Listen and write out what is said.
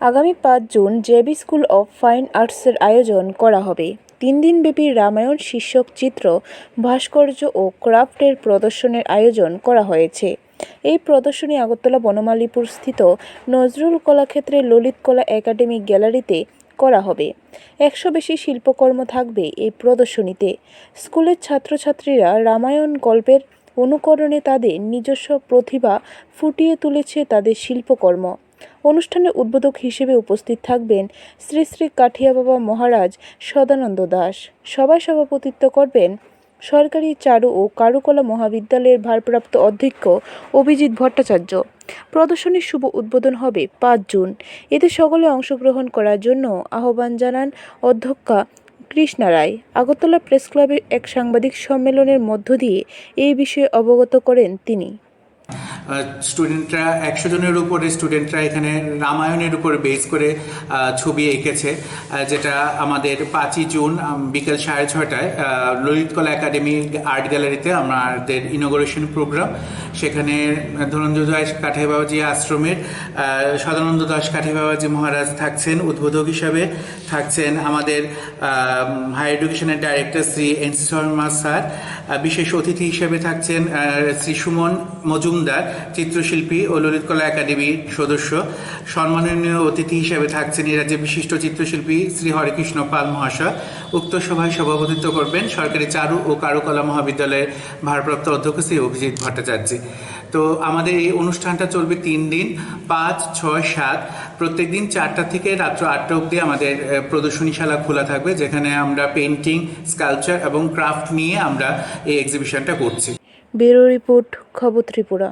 আগামী পাঁচ June JB school of fine আর্টসের আয়োজন করা হবে। তিন দিনব্যাপী রামায়ণ শীর্ষক চিত্র, ভাস্কর্য ও ক্রাফটের প্রদর্শনের আয়োজন করা হয়েছে। এই প্রদর্শনী আগরতলা বনমালীপুর স্থিত নজরুল কলাক্ষেত্রের ললিত কলা একাডেমি গ্যালারিতে করা হবে। একশো বেশি শিল্পকর্ম থাকবে এই প্রদর্শনীতে। স্কুলের ছাত্রছাত্রীরা রামায়ণ গল্পের অনুকরণে তাদের নিজস্ব প্রতিভা ফুটিয়ে তুলেছে তাদের শিল্পকর্ম। অনুষ্ঠানে উদ্বোধক হিসেবে উপস্থিত থাকবেন শ্রী শ্রী কাঠিয়া বাবা মহারাজ সদানন্দ দাস। সভায় সভাপতিত্ব করবেন সরকারি চারু ও কারুকলা মহাবিদ্যালয়ের ভারপ্রাপ্ত অধ্যক্ষ অভিজিৎ ভট্টাচার্য। প্রদর্শনীর শুভ উদ্বোধন হবে পাঁচ জুন। এতে সকলে অংশগ্রহণ করার জন্য আহ্বান জানান অধ্যক্ষা কৃষ্ণা রায়। আগরতলা প্রেস ক্লাবে এক সাংবাদিক সম্মেলনের মধ্য দিয়ে এই বিষয়ে অবগত করেন তিনি। স্টুডেন্টরা একশো জনের উপরে স্টুডেন্টরা এখানে রামায়ণের উপর বেস করে ছবি এঁকেছে যেটা আমাদের পাঁচই জুন বিকেল সাড়ে ছটায় ললিতকলা একাডেমি আর্ট গ্যালারিতে আমাদের ইনোগ্রেশন প্রোগ্রাম সেখানে ধনঞ্জয় দাস কাঠে বাবাজি আশ্রমের সদানন্দ দাস কাঠে বাবাজি মহারাজ থাকছেন, উদ্বোধক হিসাবে থাকছেন আমাদের হায়ার এডুকেশনের director Shri N C Sharma sir. বিশেষ অতিথি হিসেবে থাকছেন শ্রী সুমন মজুমদার। চিত্রশিল্পী ও ললিতকলা একাডেমির সদস্য। সম্মাননীয় অতিথি হিসেবে থাকছেন এ রাজ্যের বিশিষ্ট চিত্রশিল্পী শ্রী হরেকৃষ্ণ পাল মহাশয়। উক্ত সভায় সভাপতিত্ব করবেন সরকারি চারু ও কারুকলা মহাবিদ্যালয়ের ভারপ্রাপ্ত অধ্যক্ষ শ্রী অভিজিৎ ভট্টাচার্য। তো আমাদের এই অনুষ্ঠানটা চলবে তিন দিন, পাঁচ, ছয়, সাত। প্রত্যেক দিন চারটা থেকে রাত্র আটটা অবধি আমাদের প্রদর্শনীশালা খোলা থাকবে, যেখানে আমরা পেন্টিং স্কাল্পচার এবং ক্রাফট নিয়ে আমরা এই এক্সিবিশনটা করছি। ব্যুরো রিপোর্ট খবর ত্রিপুরা।